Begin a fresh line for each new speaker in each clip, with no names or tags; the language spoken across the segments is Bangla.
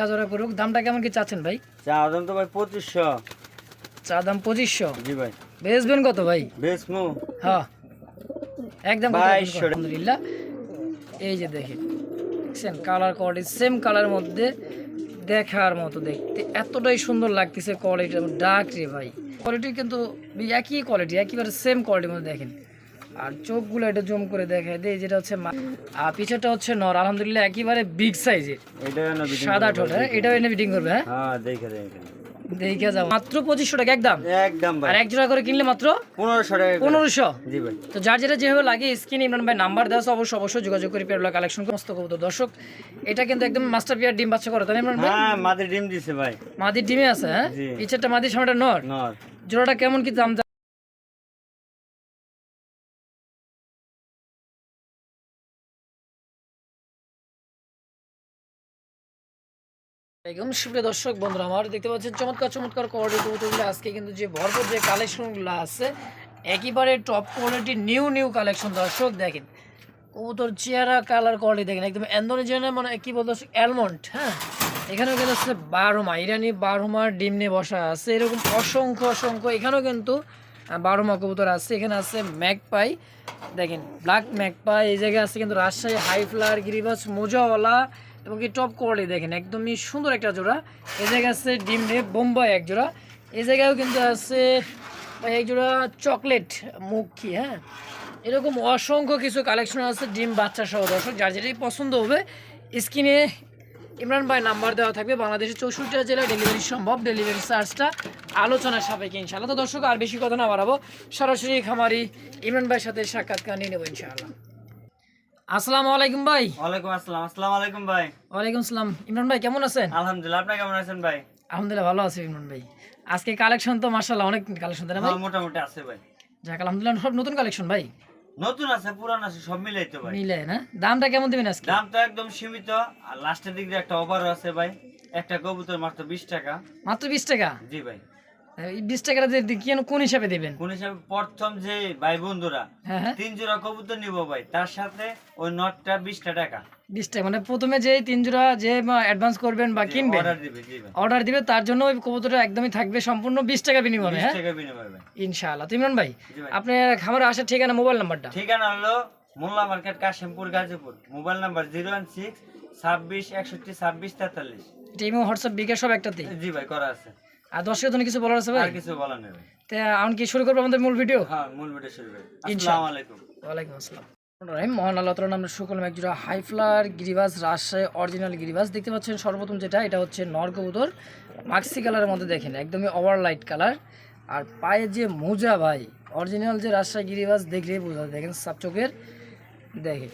কাজ ওরা করুক দামটা কেমন কি চাচ্ছেন ভাই?
চা দাম তো ভাই পঁচিশশো।
চা দাম পঁচিশশো?
জি ভাই।
বেচবেন কত ভাই?
বেশ
হ্যাঁ। একদম আলহামদুলিল্লাহ। এই যে দেখেন দেখছেন? কালার কোয়ালিটি সেম কালার মধ্যে দেখার মতো দেখতে। এতটাই সুন্দর লাগতেছে কোয়ালিটি ডাক রে ভাই। কোয়ালিটি কিন্তু একই কোয়ালিটি একেবারে সেম কোয়ালিটির মধ্যে দেখেন। আর চোখগুলো এটা জুম করে দেখায় দেয় যেটা হচ্ছে আর পিছাটা হচ্ছে নর আলহামদুলিল্লাহ একেবারে বিগ সাইজের সাদা ঠোঁট হ্যাঁ? এটাও এনে ফিটিং করবে হ্যাঁ?
হ্যাঁ দেখে দেখে।
দেখে যাও। মাত্র পঁচিশশো টাকা একদম?
একদম
আর এক জোড়া করে কিনলে মাত্র?
পনেরোশো টাকা
পনেরোশো?
জি ভাই।
তো যার যেটা যেভাবে লাগে স্ক্রিন ইমরান ভাই নাম্বার দেওয়া অবশ্যই অবশ্যই যোগাযোগ করে কালেকশন দর্শক এটা কিন্তু একদম মাস্টার পেয়ার ডিম বাচ্চা করে তাই না ইমরান ভাই?
হ্যাঁ ডিম দিছে ভাই।
মাদির ডিমে আছে হ্যাঁ। পিছেরটা মাদির সামনেটা নর।
নর।
জোড়াটা কেমন কি দাম একদম সুপ্রিয় দর্শক, বন্ধুরা, আমার দেখতে পাচ্ছেন চমৎকার চমৎকার কোয়ালিটি কবুতরগুলো। আজকে কিন্তু যে ভরপুর যে কালেকশনগুলো আছে, একেবারে top quality new new collection দর্শক, দেখেন। কবুতর চেহারা কালার কোয়ালিটি দেখেন, একদম অ্যান্ডোনিজেনের মানে কি বলতো অ্যালমন্ড হ্যাঁ? এখানেও কিন্তু আছে বারোমা ইরানি বারোমা ডিম নিয়ে বসা আছে, এরকম অসংখ্য অসংখ্য, এখানেও কিন্তু বারোমা কবুতর আছে, এখানে আছে ম্যাকপাই দেখেন ব্ল্যাক ম্যাকপাই এই জায়গায় আছে কিন্তু রাজশাহী হাই ফ্লার গিরিবাস মোজাওয়ালা এবং কি টপ কোয়ালিটি দেখেন, একদমই সুন্দর একটা জোড়া। এই জায়গায় আছে ডিম নিয়ে বোম্বাই এক জোড়া। এই জায়গায়ও কিন্তু আছে এক জোড়া চকলেট মুখী হ্যাঁ? এরকম অসংখ্য কিছু কালেকশন আছে ডিম বাচ্চা সহ। দর্শক, যার যেটাই পছন্দ হবে, স্ক্রিনে ইমরান ভাই নাম্বার দেওয়া থাকবে। বাংলাদেশের চৌষট্টি জেলায় ডেলিভারি সম্ভব ডেলিভারি চার্জটা আলোচনা সাপেক্ষে ইনশাআল্লাহ। তো দর্শক, আর বেশি কথা না বাড়াবো। সরাসরি খামারি ইমরান ভাইয়ের সাথে সাক্ষাৎকার নিয়ে নেব ইনশাআল্লাহ। আসসালামু আলাইকুম ভাই।
ওয়ালাইকুম আসসালাম। আসসালামু আলাইকুম ভাই।
ওয়ালাইকুম আসসালাম। ইমরান ভাই কেমন আছেন?
আলহামদুলিল্লাহ আপনি কেমন আছেন ভাই?
আলহামদুলিল্লাহ ভালো আছি ইমরান ভাই। আজকে কালেকশন তো মার্শাল্লাহ অনেক কালেকশন তাই না ভাই?
হ্যাঁ, মোটামুটি আছে ভাই।
যাক আলহামদুলিল্লাহ সব নতুন কালেকশন ভাই?
নতুন আছে পুরান আছে সব মিলাই তো ভাই।
মিলে না? দামটা কেমন দিবেন আজকে?
দাম তো একদম সীমিত। আর লাস্টের দিক দিয়ে একটা অফার আছে ভাই। একটা কবুতর মাত্র বিশ টাকা।
মাত্র বিশ টাকা?
জি ভাই।
বিশ টাকাটা যে কেন কোন হিসাবে দেবেন?
কোন হিসাবে? প্রথম যে ভাই বন্ধুরা
হ্যাঁ হ্যাঁ।
তিন জোড়া কবুতর নিব ভাই তার সাথে ওই নটটা বিশটা টাকা।
মানে প্রথমে যে তিন জোড়া যে অ্যাডভান্স করবেন বা কিনবেন
অর্ডার দিবে
তার জন্য ওই কবুতরটা একদমই থাকবে সম্পূর্ণ বিশ টাকা বিনিময়ে হ্যাঁ?
টাকা বিনিময় ভাই।
ইনশাআল্লাহ। তো ইমরান ভাই
জি
আপনার খামারে আসার ঠিকানা মোবাইল নাম্বারটা?
ঠিকানা হলো Molla market Kashimpur Gazipur. Mobile number zero one six ছাব্বিশ একষট্টি ছাব্বিশ তেতাল্লিশ।
ইমো হোয়াটসঅ্যাপ বিকাশ সব একটাতেই?
জি ভাই করা আছে।
আর দর্শকের জন্য কিছু বলার আছে ভাই?
আর কিছু বলার নেই
তা আমি কি শুরু করব আমাদের মূল ভিডিও?
হ্যাঁ মূল ভিডিও শুরু
ইনশাআল্লাহ।
আসসালামু আলাইকুম।
ওয়ালাইকুম আসসালাম। রহিম মহান আল্লাহ তালা আমরা শুকলম একজোড়া হাই ফ্লার গিরিবাস রাজশাহী অরিজিনাল গিরিবাস দেখতে পাচ্ছেন সর্বপ্রথম যেটা এটা হচ্ছে নর কবুতর মাক্সি কালারের মধ্যে দেখেন একদমই ওভার লাইট কালার আর পায়ে যে মোজা ভাই অরিজিনাল যে রাজশাহী গিরিবাস দেখলেই বোঝা। দেখেন সাপ চোখের দেখে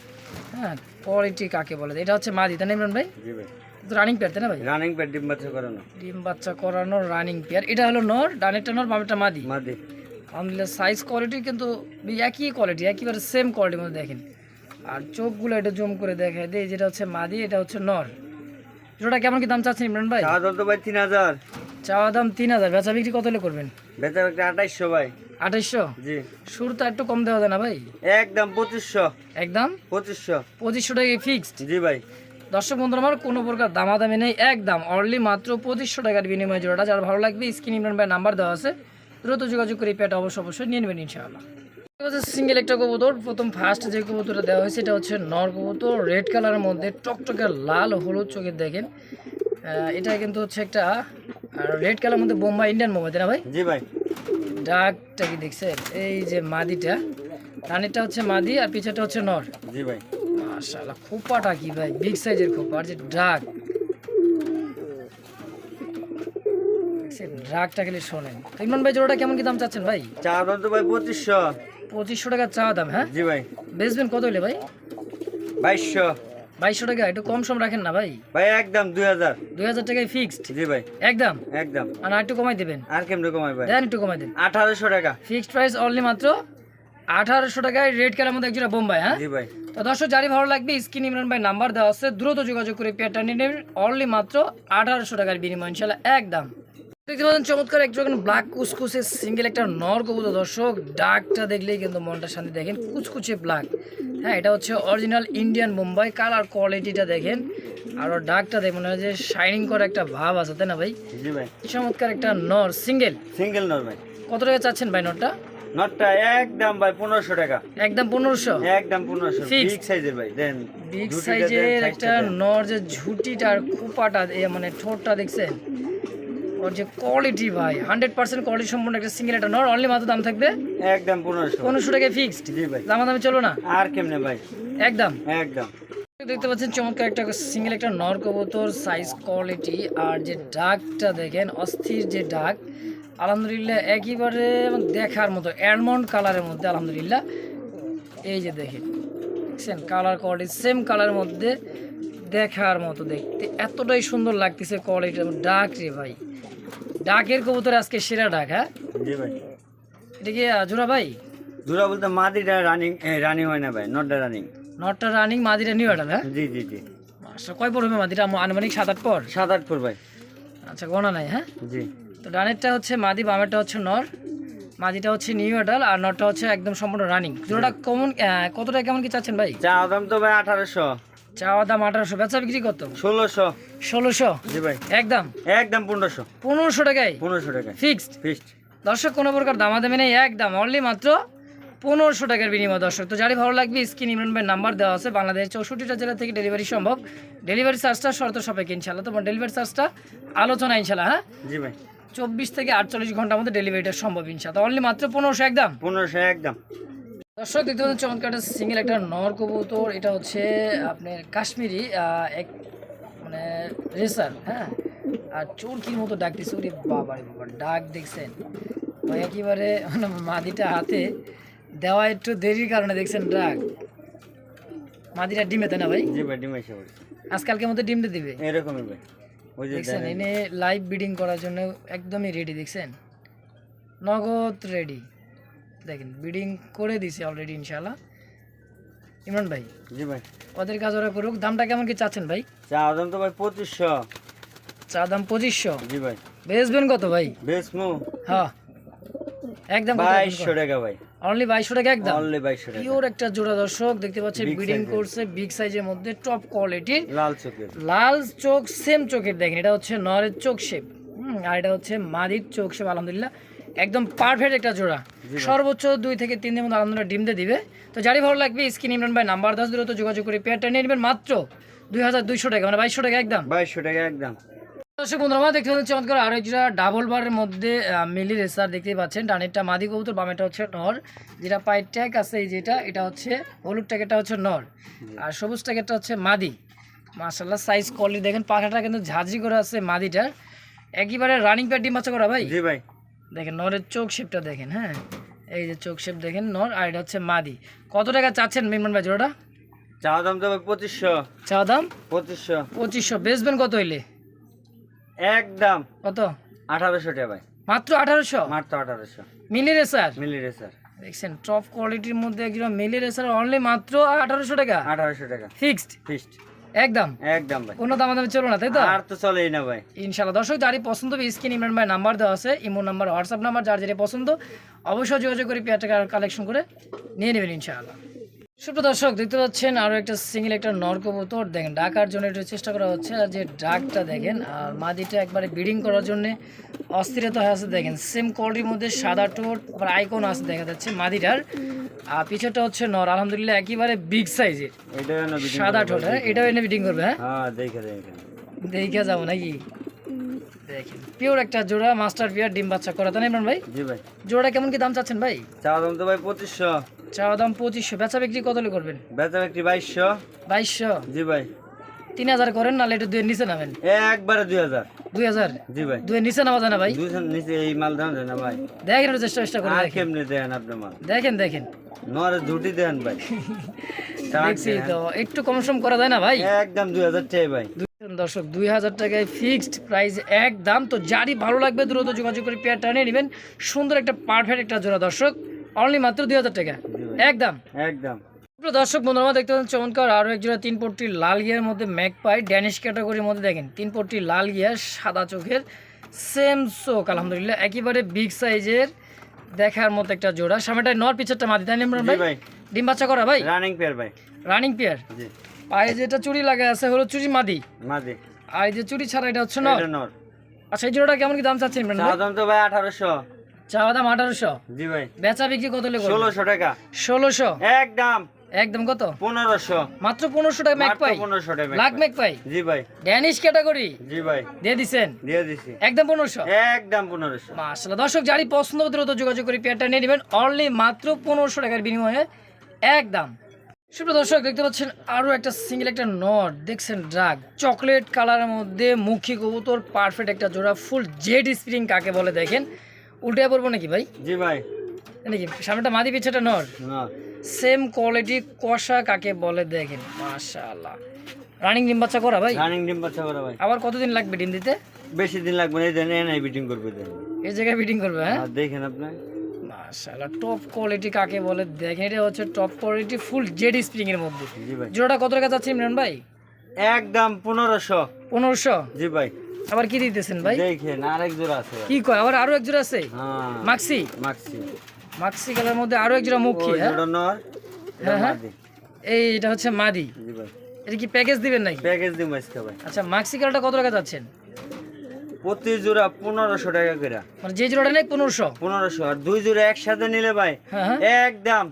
হ্যাঁ কোয়ালিটি কাকে বলে? এটা হচ্ছে মাদি তাই না ইমরান ভাই। রানিং পেয়ার তাই না ভাই?
রানিং প্যাড ডিম বাচ্চা করানো।
ডিম বাচ্চা করানো রানিং পেয়ার এটা হলো নর ডানেরটা নর বামেরটা মাদি।
মাদি।
আলহামদুলিল্লাহ সাইজ কোয়ালিটি কিন্তু একই কোয়ালিটি একেবারে সেম কোয়ালিটির মধ্যে দেখেন। আর চোখগুলো এটা জুম করে দেখায় দেয় যেটা হচ্ছে মাদি এটা হচ্ছে নর। জোড়া কেমন কি দাম চাচ্ছেন ইমরান ভাই?
চা দাম তো ভাই তিন হাজার।
চাওয়া দাম তিন হাজার। বেচা বিক্রি কত হলে করবেন?
বেচা একটা আঠাইশশো ভাই।
আঠাইশশো?
জি।
শুরু তো একটু কম দেওয়া যায় না ভাই?
একদম পঁচিশশো।
একদম?
পঁচিশশো।
পঁচিশশো টাকা ফিক্সড
জি ভাই।
দর্শক বন্ধুরা আমার কোনো প্রকার দামাদামি নেই একদম অনলি মাত্র পঁচিশশো টাকার বিনিময়ে জোড়াটা। যার ভালো লাগবে স্ক্রিন ইমরান ভাই নাম্বার দেওয়া আছে দ্রুত যোগাযোগ করে পেটা অবশ্যই অবশ্যই নিয়ে নেবেন ইনশাআল্লাহ। সিঙ্গেল একটা কবুতর প্রথম ফার্স্ট যে কবুতরটা দেওয়া হয়েছে এটা হচ্ছে নর কবুতর রেড কালারের মধ্যে টকটকে লাল হলুদ চোখের দেখেন। এটা কিন্তু হচ্ছে একটা রেড কালার মধ্যে বোম্বাই ইন্ডিয়ান মোবাইল না ভাই?
জি ভাই।
ডাকটা কি দেখছেন? এই যে মাদিটা রানিটা হচ্ছে মাদি আর পিছাটা হচ্ছে নর।
জি ভাই।
মাশাআল্লাহ খোপাটা কি ভাই? বিগ সাইজের খোপা আর যে ড্রাগ ড্রাগটা খালি শোনেন। ইমরান ভাই জোড়াটা কেমন কি দাম চাচ্ছেন ভাই?
চা দাম তো ভাই পঁচিশশো।
পঁচিশশো টাকা চাওয়া দাম হ্যাঁ?
জি ভাই।
বেচবেন কত হলে ভাই?
বাইশশো।
বাইশশো টাকা একটু কম সম রাখেন না ভাই?
ভাই একদম দুই হাজার।
দুই হাজার টাকায় ফিক্সড
জি ভাই।
একদম?
একদম।
আর একটু কমাই দেবেন।
আর কেমন কমাই ভাই?
দেন একটু কমাই দেন।
আঠারোশো টাকা।
ফিক্সড প্রাইস অনলি মাত্র আঠারোশো টাকায় রেড কালার মধ্যে একজোড়া বোম্বাই হ্যাঁ?
ভাই।
তো দর্শক জারি ভালো লাগবে স্ক্রিন ইমরান ভাই নাম্বার দেওয়া আছে। দ্রুত যোগাযোগ করে পেয়ারটা নিয়ে নেবেন। অনলি মাত্র আঠারোশো টাকার বিনিময় ইনশাল্লাহ একদম। দেখতে পাচ্ছেন চমৎকার একটু ব্ল্যাক কুচকুচে সিঙ্গেল একটা নর কবুতর। দর্শক ডাকটা দেখলেই কিন্তু মনটা শান্তি দেখেন। কুচকুচে ব্ল্যাক হ্যাঁ এটা হচ্ছে অরিজিনাল ইন্ডিয়ান মুম্বাই কালার কোয়ালিটিটা দেখেন। আর ওর ডাকটা দেখেন মনে হয় যে শাইনিং করা একটা ভাব আছে তাই না ভাই?
ভাই।
চমৎকার একটা নর সিঙ্গেল
সিঙ্গেল নর ভাই।
কত টাকা চাচ্ছেন ভাই নরটা?
নটটা একদম ভাই পনেরোশো টাকা।
একদম পনেরোশো?
একদম পনেরোশো।
Fixed?
বিগ সাইজের ভাই দেন
বিগ সাইজের একটা। নর যে ঝুটিটা আর কুপাটা মানে ঠোঁটটা দেখছেন? ওর যে কোয়ালিটি ভাই হান্ড্রেড পার্সেন্ট কোয়ালিটি সম্পূর্ণ একটা সিঙ্গেল একটা নর অনলি মাত্র দাম থাকবে
একদম পনেরোশো।
পনেরোশো টাকায় ফিক্সড
জি ভাই।
দামা দামে চলো না।
আর কেমনে ভাই?
একদম।
একদম।
দেখতে পাচ্ছেন চমৎকার একটা সিঙ্গেল একটা নর কবুতর সাইজ কোয়ালিটি আর যে ডাকটা দেখেন অস্থির যে ডাক আলহামদুলিল্লাহ একেবারে দেখার মতো অ্যালমন্ড কালারের মধ্যে আলহামদুলিল্লাহ। এই যে দেখেন দেখছেন? কালার কোয়ালিটি সেম কালারের মধ্যে দেখার মতো দেখতে। এতটাই সুন্দর লাগতেছে কোয়ালিটি ডাক রে ভাই। ডাকের কবুতর আজকে সেরা ডাক হ্যাঁ?
জি ভাই।
এটা কি জোড়া ভাই?
দুরা বলতে মাদিটা রানিং রানিং হয় না ভাই নটটা রানিং
নটটা রানিং মাদিটা নিউ এটা হ্যাঁ?
জি জি জি।
আচ্ছা কয় পড়বে মাদিটা? আনুমানিক সাত আট পর?
সাত আট ফুট ভাই।
আচ্ছা গোনা নাই হ্যাঁ?
জি।
তো ডানেরটা হচ্ছে মাদি বামেরটা হচ্ছে নর মাদিটা হচ্ছে নিউ এডাল আর নরটা হচ্ছে একদম সম্পূর্ণ রানিং। জোড়াটা কমন কতটা কেমন কি চাচ্ছেন ভাই?
চা দাম তো ভাই আঠারোশো।
চাওয়া দাম আঠারোশো বেচা বিক্রি কত?
ষোলোশো।
ষোলোশো?
জি ভাই।
একদম?
একদম পনেরোশো।
পনেরোশো টাকায়?
পনেরোশো টাকা
ফিক্সড?
ফিক্সড।
দর্শক কোনো প্রকার দামাদামি নেই একদম অনলি মাত্র পনেরোশো টাকার বিনিময় দর্শক। তো যারই ভালো লাগবে স্ক্রিন ইমরান ভাই নাম্বার দেওয়া আছে। বাংলাদেশ চৌষট্টিটা জেলা থেকে ডেলিভারি সম্ভব। ডেলিভারি চার্জটা শর্ত সাপেক্ষে ইনশাল্লাহ তোমার ডেলিভারি চার্জটা আলোচনা ইনশাল্লাহ হ্যাঁ?
জি ভাই।
চব্বিশ থেকে আটচল্লিশ ঘণ্টার মধ্যে ডেলিভারিটা সম্ভব ইনশাল্লাহ অনলি মাত্র পনেরোশো একদম?
পনেরোশো একদম।
দর্শক দেখতে পাচ্ছেন চমৎকার একটা সিঙ্গেল একটা নর কবুতর। এটা হচ্ছে আপনার কাশ্মীরি এক মানে রেসার হ্যাঁ? আর চোরকির মতো ডাক দিচ্ছে ওরে বাবা রে বাবা ডাক দেখছেন। ভাই একেবারে মানে মাদিটা হাতে দেওয়া একটু দেরির কারণে দেখছেন ডাক। মাদিটা ডিমে তাই না ভাই?
জি ভাই ডিম
আজকালকে মতো ডিমটা দিবে?
এরকমই ভাই। ওই
দেখছেন এনে লাইভ বিডিং করার জন্য একদমই রেডি দেখছেন? নগদ রেডি দেখেন বিডিং করে দিছে অলরেডি ইনশাল্লাহ ইমরান ভাই
জি ভাই।
ওদের কাজ ওরা করুক। দামটা কেমন কি চাচ্ছেন ভাই?
চা দাম তো ভাই পঁচিশশো।
চা দাম পঁচিশশো?
জি ভাই।
বেচবেন কত ভাই?
বেচমু
হ্যাঁ। একদম
বাইশশো টাকা ভাই।
অনলি বাইশশো টাকা একদম।
অনলি বাইশশো টাকা।
পিওর একটা জোড়া দর্শক দেখতে পাচ্ছেন করছে বিগ সাইজের মধ্যে টপ কোয়ালিটির
লাল চোখের।
লাল চোখ সেম চোখের দেখেন এটা হচ্ছে নরের চোখ শেপ আর এটা হচ্ছে মাদির চোখ শেপ আলহামদুলিল্লাহ। একদম পারফেক্ট একটা জোড়া। সর্বোচ্চ দুই থেকে তিন দিনের মধ্যে আলহামদুলিল্লাহ ডিম দিয়ে দিবে। তো যারই ভালো লাগবে স্ক্রিন ইমরান ভাই নাম্বার দশ দূরত্ব যোগাযোগ করে পেয়ারটা নিয়ে নেবেন। মাত্র দুই হাজার দুইশো টাকা মানে বাইশশো টাকা একদম।
বাইশশো টাকা একদম।
দর্শক বন্ধুরা দেখতে পাচ্ছি চমৎকার আরও একটা ডাবল বারের মধ্যে মিলি রেসার দেখতেই পাচ্ছেন। ডানেরটা মাদি কবুতর বামেটা হচ্ছে নর। যেটা পায়ের ট্যাগ আছে এই যেটা এটা হচ্ছে হলুদ ট্যাগেরটা হচ্ছে নর। আর সবুজ ট্যাগেরটা হচ্ছে মাদি। মার্শাল্লাহ সাইজ কোয়ালিটি দেখেন পাখাটা কিন্তু ঝাঁঝরি করে আছে মাদিটার। একইবারে রানিং প্যাড ডিম বাচ্চা করা ভাই?
জি ভাই।
দেখেন নরের চোখ শেপটা দেখেন হ্যাঁ? এই যে চোখ শেপ দেখেন নর আর এটা হচ্ছে মাদি। কত টাকা চাচ্ছেন মেনমান ভাই জোড়াটা?
চা দাম তো পঁচিশশো।
চা দাম?
পঁচিশশো।
পঁচিশশো। বেচবেন কত হইলে?
একদম।
কত?
আঠারোশো টাকা ভাই
মাত্র আঠারোশো?
মাত্র আঠারোশো।
মিলি রেসার
মিলি রেসার
দেখছেন টপ কোয়ালিটির মধ্যে একদম মিলি রেসার অনলি মাত্র আঠারোশো টাকা?
আঠারোশো টাকা।
ফিক্সড
ফিক্সড
একদম?
একদম ভাই।
কোনো দাম দামে চলো না তাই তো?
আর তো চলেই না ভাই।
ইনশাল্লাহ দর্শক যারই পছন্দ হবে স্ক্রিন ইমরান ভাই নাম্বার দেওয়া আছে ইমো নাম্বার হোয়াটসঅ্যাপ নাম্বার যার যেটা পছন্দ অবশ্যই যোগাযোগ করে পেয়ারটা কালেকশন করে নিয়ে নেবেন ইনশাআল্লাহ। সুপ্র দর্শক দেখতে পাচ্ছেন আরও একটা সিঙ্গেল একটা নর কবুতর। দেখেন ডাকার জন্য একটু চেষ্টা করা হচ্ছে আর যে ডাকটা দেখেন আর মাদিটা একবারে ব্রিডিং করার জন্য অস্থিরতা হয়ে আছে। দেখেন সেম কোয়ালিটির মধ্যে সাদা টোট আবার আইকন আছে দেখা যাচ্ছে মাদিটার। আর পিছনটা হচ্ছে নর আলহামদুলিল্লাহ একেবারে বিগ সাইজের
এটা
সাদা। ঠোঁট হ্যাঁ? এটাও এনে ব্রিডিং করবে হ্যাঁ?
হ্যাঁ দেখে
যাব নাকি? পিওর একটা জোড়া মাস্টার পিয়ার ডিম বাচ্চা করা তাই ইমরান ভাই?
জি ভাই।
জোড়া কেমন কি দাম চাচ্ছেন ভাই?
চা দাম তো ভাই পঁচিশশো।
চাওয়া দাম পঁচিশশো। বেচা বিক্রি কত করবেন?
বেচা বিক্রি বাইশশো।
বাইশশো?
জি ভাই।
তিন হাজার করেন নাহলে একটু দুয়ের নিচে নামেন।
একবারে দুই হাজার।
দুই হাজার?
জি ভাই।
দুয়ের নিচে নামা যায় না ভাই?
নিচে এই মাল দেন না ভাই।
দেখেন একটু চেষ্টা চেষ্টা করে
কেমনে দেন আপনি মাল?
দেখেন দেখেন।
নরে দেন ভাই।
দেখছি তো একটু কম সম করা যায় না ভাই?
একদম দুই হাজার ভাই।
দর্শক দুই হাজার টাকায় ফিক্সড প্রাইস এক দাম। তো যারই ভালো লাগবে দ্রুত যোগাযোগ করে পেয়ারটা নিয়ে নেবেন। সুন্দর একটা পারফেক্ট একটা জোড়া দর্শক অনলি মাত্র দুই হাজার টাকা। একদম
একদম
দর্শক বন্ধুরা দেখতে পাচ্ছেন চমৎকার আরও এক জোড়া তিন পট্টি লাল গিয়ার মধ্যে ম্যাক পাই। ড্যানিশ ক্যাটাগরির মধ্যে দেখেন তিন পট্টি লাল গিয়ার সাদা চোখের সেম চোখ আলহামদুলিল্লাহ। একেবারে বিগ সাইজের দেখার মতো একটা জোড়া। সামনেটায় নর পিছারটা মাদি তাই না ভাই?
ভাই।
ডিম বাচ্চা করা ভাই?
রানিং পেয়ার ভাই।
রানিং পেয়ার
জি।
পায়ে যেটা চুড়ি লাগা আছে হলো চুড়ি মাদি।
মাদি।
আর এই যে চুড়ি ছাড়া এটা হচ্ছে নর?
নর।
আচ্ছা এই জোড়াটা কেমন কি দাম চাচ্ছেন
দাম তো ভাই আঠারোশো।
চাওয়া দাম আঠারোশো?
জি ভাই।
বেচা বিক্রি কত লেগে
ষোলোশো টাকা।
ষোলোশো?
একদম।
একদম কত?
পনেরোশো।
মাত্র পনেরোশো টাকা ম্যাক
মাত্র
পাই?
পনেরোশো টাকা
লাখ ম্যাক পাই।
জি ভাই।
ড্যানিশ ক্যাটাগরি
জি ভাই।
দিয়ে দিছেন?
দিয়ে দিছি।
একদম পনেরোশো?
একদম পনেরোশো।
মাশাআল্লাহ। দর্শক যারই পছন্দ হতে তো যোগাযোগ করে পেয়ারটা নিয়ে নেবেন। অনলি মাত্র পনেরোশো টাকার বিনিময়ে একদম। সুপ্রিয় দর্শক দেখতে পাচ্ছেন আরও একটা সিঙ্গেল একটা নট। দেখছেন ড্রাগ চকলেট কালারের মধ্যে মুখী কবুতর পারফেক্ট একটা জোড়া ফুল জেড স্প্রিং কাকে বলে দেখেন? উল্টে পড়ব নাকি ভাই?
জি ভাই।
নাকি? সামনেটা মাদি পিছাটা নর
নর
সেম কোয়ালিটি কষা কাকে বলে দেখেন? মাশাআল্লাহ। রানিং ডিম বাচ্চা করা ভাই?
রানিং ডিম বাচ্চা করা ভাই।
আবার কতদিন লাগবে ডিম দিতে?
বেশি দিন লাগবে না এই দেন এনআই বিটিং করবে দেন
এই জায়গায় ফিটিং করবে হ্যাঁ
দেখেন আপনি।
মাশাআল্লাহ টপ কোয়ালিটি কাকে বলে? দেখেন এটা হচ্ছে top quality full Z spring এর মধ্যে।
জি ভাই।
জোড়াটা কত টাকা যাচ্ছে ইমরান ভাই?
একদম পনেরোশো।
পনেরোশো?
জি ভাই।
আবার কি দিতেছেন ভাই?
দেখেন আরেক জোড়া আছে।
কি কয়? আবার আরও এক জোড়া আছে?
হ্যাঁ
মাক্সি
মাক্সি
মাক্সি কালার মধ্যে আরও এক জোড়া মুখী হ্যাঁ? হ্যাঁ, হ্যাঁ। এই এটা হচ্ছে মাদি।
জি ভাই।
এটা কি প্যাকেজ দিবেন নাকি?
প্যাকেজ দিম আজকে ভাই।
আচ্ছা মাক্সি কালারটা কত টাকা যাচ্ছেন?
প্রতি জোড়া পনেরোশো টাকা করে।
মানে যে জোড়াটা নেই পনেরোশো?
পনেরোশো আর দুই জোড়া একসাথে নিলে ভাই
হ্যাঁ হ্যাঁ।
একদম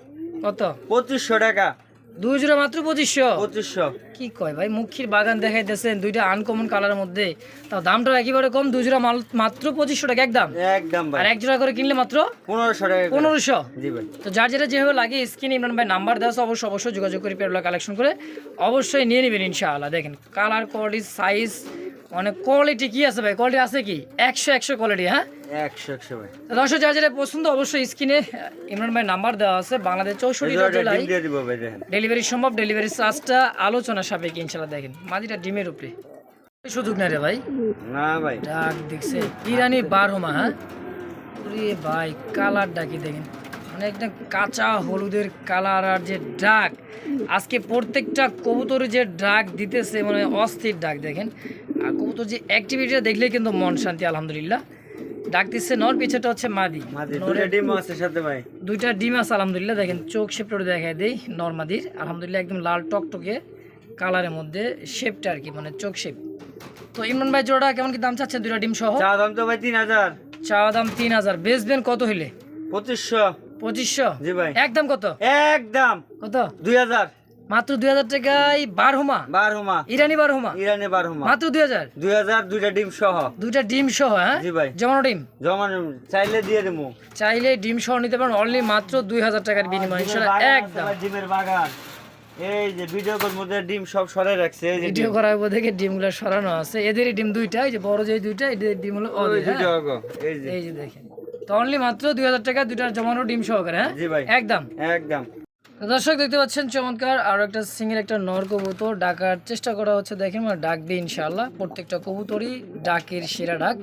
কত?
পঁচিশশো টাকা।
দুই জোড়া মাত্র পঁচিশশো?
পঁচিশশো।
কি কয় ভাই মুখির বাগান দেখাইতেছেন দুইটা আনকমন কালারের মধ্যে। তাও দামটা একেবারে কম দুই জোড়া মাল মাত্র পঁচিশশো টাকা একদম
একদম
আর এক জোড়া করে কিনলে মাত্র
পনেরোশো টাকা
পনেরোশো?
জি ভাই।
তো যার যেটা যেভাবে লাগে স্ক্রিনে ইমরান ভাই নাম্বার দেওয়া অবশ্যই অবশ্যই যোগাযোগ করে পেয়ারগুলো কালেকশন করে অবশ্যই নিয়ে নেবেন ইনশাআল্লাহ। দেখেন কালার কোয়ালিটি সাইজ অনেক কোয়ালিটি কি আছে ভাই? কোয়ালিটি আছে কি? একশো একশো কোয়ালিটি হ্যাঁ?
একশো একশো ভাই।
দর্শক যার যেটা পছন্দ অবশ্যই স্ক্রিনে ইমরান ভাই নাম্বার দেওয়া আছে। বাংলাদেশ
জোড়াটা
জেলায়
দিয়ে দিব ভাই দেখেন।
ডেলিভারি সম্ভব ডেলিভারি চার্জটা আলোচনা সাপেক্ষে ইনশাল্লাহ দেখেন। মাদিটা ডিমের উপরে। সুযোগ না রে ভাই।
না ভাই।
ডাক দেখছে ইরানি বারহমা হ্যাঁ? ওরে ভাই কালার ডাকি দেখেন? মানে একটা কাঁচা হলুদের কালার আর যে ডাক আজকে প্রত্যেকটা কবুতর যে ডাক দিতেছে মানে অস্থির ডাক দেখেন। আর কবুতর যে অ্যাক্টিভিটিটা দেখলে কিন্তু মন শান্তি আলহামদুলিল্লাহ। ডাক দিচ্ছে নর পিছেটা হচ্ছে মাদি।
ডিম আছে সাথে ভাই।
দুইটা ডিম আছে আলহামদুলিল্লাহ। দেখেন চোখ শেপটা দেখায় দেই নর্মাদির আলহামদুলিল্লাহ একদম লাল টকটকে কালারের মধ্যে শেপটা আর কি মানে চোখ শেপ তো ইমরান ভাই জোড়া কেমন কি দাম চাচ্ছেন? দুইটা ডিম সহ?
চা দাম তো ভাই তিন হাজার।
চাওয়া দাম তিন হাজার। বেচবেন কত হইলে?
পঁচিশশো।
পঁচিশশো?
জি ভাই।
একদম কত?
একদম।
কত?
দুই হাজার।
মাত্র দুই হাজার টাকায় বারহুমা?
বারহুমা।
ইরানি বারহুমা?
ইরানি বারহুমা।
মাত্র দুই হাজার?
দুই হাজার দুইটা ডিম সহ।
দুইটা ডিম সহ হ্যাঁ?
জি ভাই।
জমানো ডিম?
জমান চাইলে দিয়ে দেবো
চাইলে ডিম সহ নিতে পারেন অনলি মাত্র দুই হাজার টাকার বিনিময়। একদম।
ডিমের বাগান। এই যে ভিডিও কল মধ্যে ডিম সব সরাই রাখছে এই যে
ভিডিও। করার উপর থেকে ডিমগুলো সরানো আছে? এদেরই ডিম দুইটা এই যে বড় যে দুইটা এদের ডিম হলো হ্যাঁ?
এই যে
দেখেন। তো অনলি মাত্র দুই হাজার টাকা দুইটা জমানো ডিম সহকারে হ্যাঁ?
জি ভাই।
একদম।
একদম।
দর্শক দেখতে পাচ্ছেন চমৎকার আরও একটা সিঙ্গেল একটা নর কবুতর ডাকার চেষ্টা করা হচ্ছে দেখেন মানে ডাকবে ইনশাআল্লাহ। প্রত্যেকটা কবুতরই ডাকের সেরা ডাক।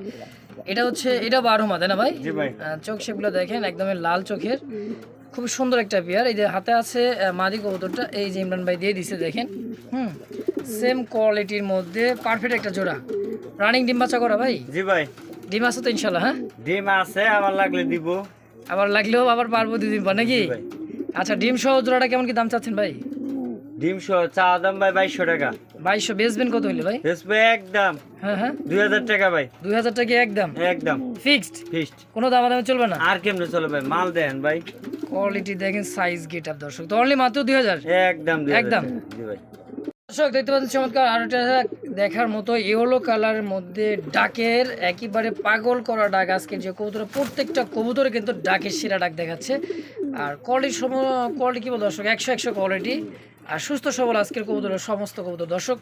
এটা হচ্ছে এটা বারো মা তাই না ভাই? চোখ শেপগুলো দেখেন একদমই লাল চোখের। খুব সুন্দর একটা পেয়ার এই যে হাতে আছে মাদি কবুতরটা এই যে ইমরান ভাই দিয়ে দিছে দেখেন। হুম সেম কোয়ালিটির মধ্যে পারফেক্ট একটা জোড়া। রানিং ডিম বাচ্চা করা ভাই?
জি ভাই।
ডিম আছে তো ইনশাল্লাহ হ্যাঁ?
ডিম আছে আবার লাগলে দিব।
আবার লাগলেও আবার পারব দুদিন পর নাকি? আচ্ছা ডিম সহ জোড়াটা কেমন কি দাম চাচ্ছেন ভাই?
ডিম সহ চা দাম ভাই বাইশশো টাকা।
বাইশশো বেচবেন কত হইলে ভাই?
বেসবে একদম।
হ্যাঁ হ্যাঁ।
দুই হাজার টাকা ভাই।
দুই হাজার টাকা একদম?
একদম।
ফিক্সড?
ফিস্ট
কোনো দামাদামি চলবে না?
আর কেমনে চলে ভাই? মাল দেন ভাই।
কোয়ালিটি দেখেন সাইজ গেট আপ দর্শক। তো অনলি মাত্র দুই হাজার?
একদম
একদম। দর্শক দেখতে পাচ্ছেন চমৎকার আর একটা দেখার মতো ইয়েলো কালারের মধ্যে ডাকের একেবারে পাগল করা ডাক আজকে যে কবুতর প্রত্যেকটা কবুতরে কিন্তু ডাকের সেরা ডাক দেখাচ্ছে। আর কোয়ালিটি সম কোয়ালিটি কি বল দর্শক? একশো একশো কোয়ালিটি আর সুস্থ সবল আজকের কবুতরের সমস্ত কবুতর। দর্শক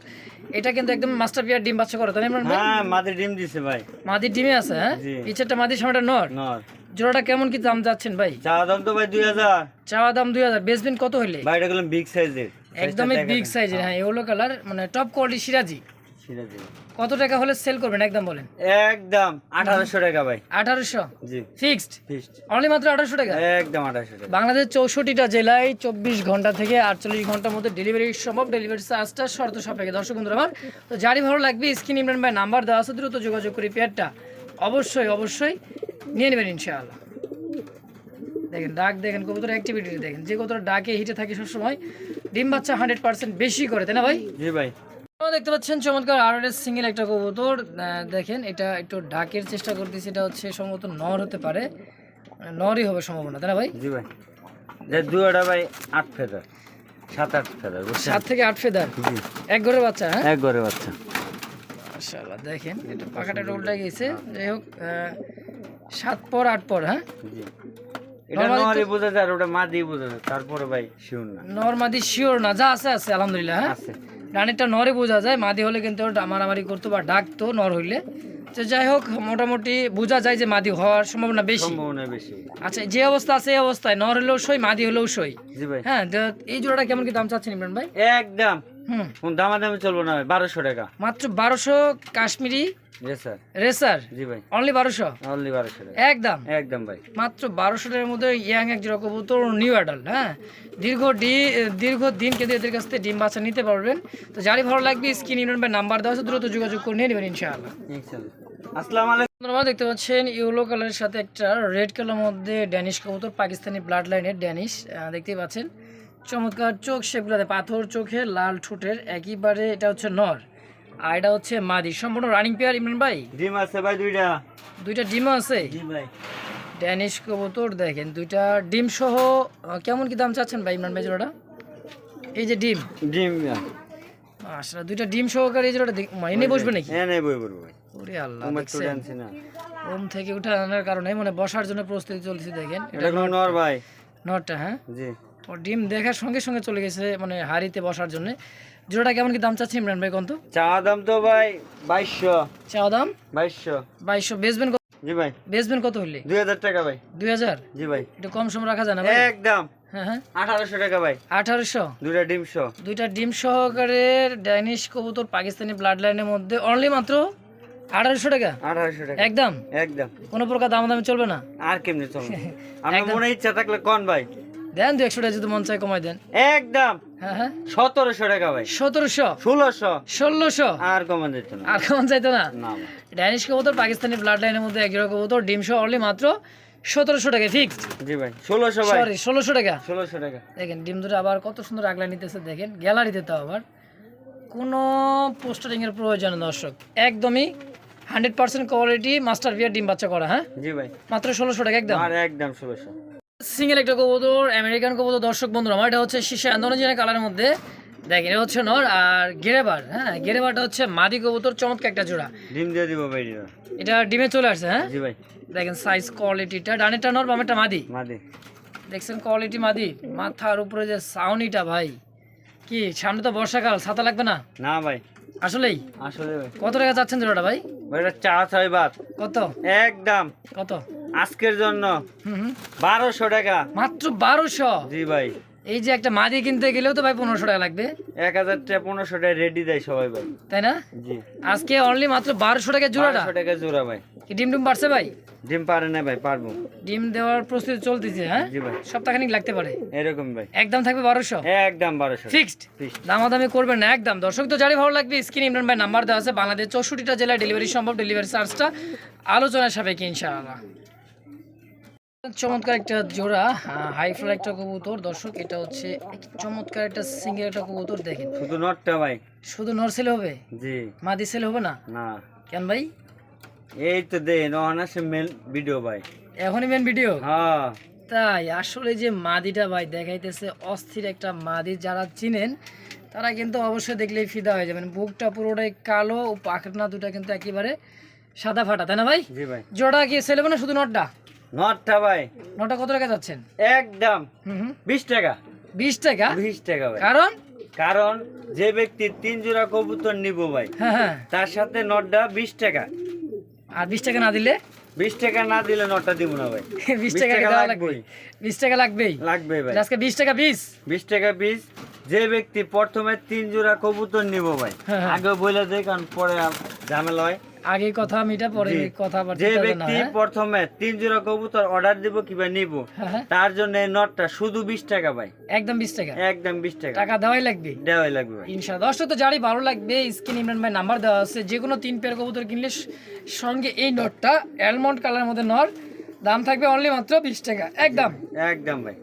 এটা কিন্তু একদম মাস্টার পিয়ার ডিম বাচ্চা করে তাই না
হ্যাঁ মাদের ডিম দিছে ভাই।
মাদির ডিমে আছে হ্যাঁ। পিছেরটা মাদির সামনেটা নর?
নর।
জোড়াটা কেমন কি দাম যাচ্ছেন ভাই?
চা দাম তো ভাই দুই হাজার।
চাওয়া দাম দুই হাজার। বেচবেন কত হইলে?
ভাই এটা গেলাম বিগ সাইজের
একদমই বিগ সাইজের হ্যাঁ। ইয়েলো কালার মানে টপ কোয়ালিটি সিরাজি। কত টাকা হলে সেল করবেন? একদম বলেন।
একদম আঠারোশো টাকা ভাই।
আঠারোশো?
জি।
ফিক্সড
ফিস্ট
অনলি মাত্র আঠারোশো টাকা?
একদম আঠারোশো টাকা।
বাংলাদেশ চৌষট্টিটা জেলায় চব্বিশ ঘণ্টা থেকে আটচল্লিশ ঘণ্টার মধ্যে ডেলিভারি সম্ভব। ডেলিভারি চার্জটা শর্ত সাপেক্ষে। দর্শক বন্ধুরা আমার তো যারই ভালো লাগবে স্ক্রিন ইমরান ভাই নাম্বার দেওয়া আছে দ্রুত যোগাযোগ করি পেয়ারটা অবশ্যই অবশ্যই নিয়ে নেবেন ইনশাআল্লাহ। দেখেন ডাক দেখেন কবুতর অ্যাক্টিভিটি দেখেন। যে কবুতর ডাকে হিটে থাকে সবসময় ডিম বাচ্চা হান্ড্রেড পার্সেন্ট বেশি করে তাই না ভাই?
জি ভাই।
দেখতে পাচ্ছেন চমৎকার আর সিঙ্গেল একটা কবুতর। দেখেন এটা একটু ডাকের চেষ্টা করতেছি এটা হচ্ছে সম্ভবত নর হতে পারে। নরই হবে সম্ভাবনা তাই না ভাই?
জি ভাই। যে দুয়াটা ভাই আট ফেদার সাত আট ফেদার
সাত থেকে আট ফেদার? এক ঘরের বাচ্চা হ্যাঁ?
এক ঘরে বাচ্চা।
মাশাআল্লাহ দেখেন এটা পাখাটা উল্টা গেছে যাই হোক সাত পর আট পর হ্যাঁ?
জি। এটা
তো-
বোঝা যায় আর ওটা মা দিয়ে বোঝা যায় তারপরে ভাই শিউর না।
নর্মাদি শিওর না যা আছে আছে আলহামদুলিল্লাহ হ্যাঁ?
আছে।
রানেরটা নরে বোঝা যায় মাদি হলে কিন্তু মারামারি করতো বা ডাকতো নর হইলে। তো যাই হোক মোটামুটি বোঝা যায় যে মাদি হওয়ার সম্ভাবনা বেশি।
সম্ভাবনা বেশি।
আচ্ছা যে অবস্থা আছে এই অবস্থায় নর হলেও সই মাদি হলেও সই।
জি ভাই।
হ্যাঁ তো এই জোড়াটা কেমন কি দাম চাচ্ছেন ইমরান ভাই?
একদম।
হুম।
দামাদামি চলবো না বারোশো টাকা।
মাত্র বারোশো কাশ্মীরি
জি
রেসার?
জি ভাই।
অনলি বারোশো?
অনলি বারোশো
একদম।
একদম ভাই।
মাত্র বারোশো টাকার মধ্যে ইয়াং এক জোড়া কবুতর নিউ অ্যাডাল্ট হ্যাঁ? দীর্ঘ ডি দীর্ঘ দিন কিন্তু এদের কাছ থেকে ডিম বাচ্চা নিতে পারবেন। তো যারই ভালো লাগবে স্কিন ইউনিয়ন নাম্বার দেওয়া দ্রুত যোগাযোগ করে নিয়ে নেবেন ইনশাআল্লাহ।
ইনশাল্লাহ আসসালামু আলাইকুম।
আপনারা দেখতে পাচ্ছেন ইয়েলো কালারের সাথে একটা রেড কালার মধ্যে ড্যানিশ কবুতর পাকিস্তানি ব্লাড লাইনের ড্যানিশ। আহ, দেখতেই পাচ্ছেন চমৎকার চোখ শেপগুলোতে পাথর চোখে লাল ঠোঁটের একইবারে এটা হচ্ছে নর আর এটা হচ্ছে মাদি। সম্পূর্ণ রানিং পেয়ার ইমরান ভাই?
ডিম আছে ভাই দুইটা।
দুইটা ডিমও আছে?
ভাই।
ড্যানিশ কবুতর দেখেন দুইটা ডিম সহ কেমন কি দাম চাচ্ছেন ভাই ইমরান ভাই জোড়াটা? এই যে ডিম।
ডিম
আসলে দুইটা ডিম সহকারে এই জোড়াটা দেখ- মানে বসবে নাকি?
হ্যাঁ নেই বই বলব
ওরে আল্লাহ দেখছেন?
জানছি
থেকে উঠে আনার কারণে মানে বসার জন্য প্রস্তুতি চলছে দেখেন।
এটা কোনো নর ভাই।
নটটা হ্যাঁ?
জি।
ও ডিম দেখার সঙ্গে সঙ্গে চলে গেছে মানে হাড়িতে বসার জন্য। জোড়াটা কেমন কি দাম চাচ্ছি ইমরান ভাই কত
চা দাম তো ভাই বাইশশো।
চাওয়া দাম? বেচবেন
জি ভাই।
বেচবেন কত
টাকা ভাই।
হাজার?
জি ভাই।
একটু কম সম রাখা যায় না ভাই?
একদম। আঠারোশো টাকা ভাই।
আঠারোশো?
দুইটা ডিমশো
দুইটা ডিম সহকারে ড্যানিশ কবুতর পাকিস্তানি ব্লাড লাইনের মধ্যে অনলি মাত্র আঠারোশো টাকা?
আঠারোশো টাকা।
একদম?
একদম।
কোনো প্রকার দাম চলবে না?
আর কেমনি চলো আমার মনে ইচ্ছা থাকলে কোন ভাই?
দেন দু একশো টাকা যদি মন চাই কমাই দেন।
একদম।
হ্যাঁ হ্যাঁ।
সতেরোশো টাকা ভাই।
সতেরোশো?
ষোলোশো।
ষোলোশো?
আর কমান যেত না।
আর কেমন চাইতো না?
না
ড্যানিশ কবুতর পাকিস্তানি ব্লাড লাইনের মধ্যে এক কবুতর ডিম সহ অনলি মাত্র সতেরোশো টাকা ফিক্সড
জি ভাই ষোলোশো
সরি ষোলোশো টাকা।
ষোলোশো টাকা।
দেখেন ডিম দুটো আবার কত সুন্দর আগলা নিতেছে দেখেন। গ্যালারিতে তো আবার। কোনো পোস্টারিং এর প্রয়োজন দর্শক। একদমই হান্ড্রেড পার্সেন্ট কোয়ালিটি মাস্টার বিয়ার ডিম বাচ্চা করা হ্যাঁ?
জি ভাই।
মাত্র ষোলোশো টাকা একদম।
আর একদম ষোলোশো।
সিঙ্গেল একটা কবুতর আমেরিকান কবুতর দর্শক বন্ধুরা আমার এটা হচ্ছে শীর্ষে আন্দোলনের কালারের মধ্যে। দেখেন এটা হচ্ছে নর আর গেরেবার হ্যাঁ? গেরেবারটা হচ্ছে মাদি কবুতর চমৎকার একটা জোড়া।
ডিম দিয়ে দিব ভাই এটা।
ডিমে চলে আসছে হ্যাঁ?
জি ভাই।
দেখেন সাইজ কোয়ালিটিটা ডানেরটা নর বামেরটা মাদি?
মাদি।
দেখছেন কোয়ালিটি মাদি? মাথার উপরে যে সাউনিটা ভাই কি? সামনে তো বর্ষাকাল ছাতা লাগবে না?
না ভাই।
আসলেই?
আসলে ভাই।
কত টাকা চাচ্ছেন জোড়াটা ভাই?
ভাই এটা চা ছয় বাদ
কত?
একদম।
কত?
আজকের জন্য
হুম হুম।
বারোশো টাকা।
মাত্র বারোশো?
জি ভাই।
এই যে একটা মাদি কিনতে গেলেও তো ভাই পনেরোশো টাকা লাগবে।
এক হাজার টাকা পনেরোশো টাকা রেডি দেয় সবাই ভাই।
তাই না?
জি।
আজকে অনলি মাত্র বারোশো টাকা জোড়াটা?
টাকা জোড়া ভাই।
কি ডিম ডিম পারছে ভাই?
ডিম পারে না ভাই পারব।
ডিম দেওয়ার প্রস্তুতি চলতেছে হ্যাঁ?
জি ভাই।
সপ্তাহখানিক লাগতে পারে।
এরকম ভাই।
একদম থাকবে বারোশো?
একদম বারোশো।
ফিক্সড। দামাদামি করবেন না একদম। দর্শক তো যারই ভালো লাগবে স্ক্রিন ইমরান ভাই নাম্বার দেওয়া আছে। বাংলাদেশ চৌষট্টিটা জেলায় ডেলিভারি সম্ভব ডেলিভারি চার্জটা আলোচনার সাপেক্ষে ইনশাআল্লাহ। চমৎকার একটা জোড়া হাই ফ্লাই একটা কবুতর। দর্শক এটা হচ্ছে চমৎকার একটা সিঙ্গেল একটা কবুতর দেখেন।
শুধু নটটা ভাই।
শুধু নর সেল হবে?
জি।
মাদি সেল হবে না?
না।
কেন ভাই?
এই তো দে অনাসে মেল ভিডিও ভাই।
এখনই মেন ভিডিও
হ্যাঁ।
তাই আসলে যে মাদিটা ভাই দেখাইতেছে অস্থির একটা মাদি যারা চিনেন তারা কিন্তু অবশ্যই দেখলেই ফিদা হয়ে যাবেন। বুকটা পুরোটাই কালো ও পাখনা দুটা কিন্তু একেবারে সাদা ফাটা তাই না ভাই?
জি ভাই।
জোড়া কি সেল হবে না শুধু নটটা?
নটটা ভাই।
নটা কত টাকা যাচ্ছেন?
একদম। বিশ টাকা।
বিশ টাকা?
বিশ টাকা ভাই।
কারণ?
কারণ যে ব্যক্তি তিন জোড়া কবুতর নিব ভাই
হ্যাঁ হ্যাঁ।
তার সাথে নটটা বিশ টাকা।
আর বিশ টাকা না দিলে?
বিশ টাকা না দিলে নটটা দিব না ভাই।
বিশ টাকা
লাগবেই।
বিশ টাকা লাগবেই।
লাগবে ভাই।
আজকে বিশ টাকা বিশ?
বিশ টাকা পিস যে ব্যক্তি প্রথমে তিন জোড়া কবুতর নিব ভাই
হ্যাঁ।
আগে বলে দেয় কারণ পরে ঝামেলা হয়।
আগে কথা মিটা পরে
জি।
কথা
যে ব্যক্তি
হ্যাঁ?
প্রথমে তিন জোড়া কবুতর অর্ডার দিব কিংবা নিব
হ্যাঁ, হ্যাঁ।
তার জন্য নটটা শুধু বিশ টাকা ভাই।
একদম বিশ টাকা?
একদম বিশ টাকা।
টাকা দেওয়াই লাগবে?
দেওয়াই লাগবে
ইনশাআল্লাহ। দর্শক তো যারই ভালো লাগবে স্ক্রিন ইমরান ভাই নাম্বার দেওয়া আছে যে কোনো তিন পেয়ার কবুতর কিনলে সঙ্গে এই নটটা অ্যালমন্ড কালারের মধ্যে নর দাম থাকবে অনলি মাত্র বিশ টাকা। একদম?
একদম ভাই।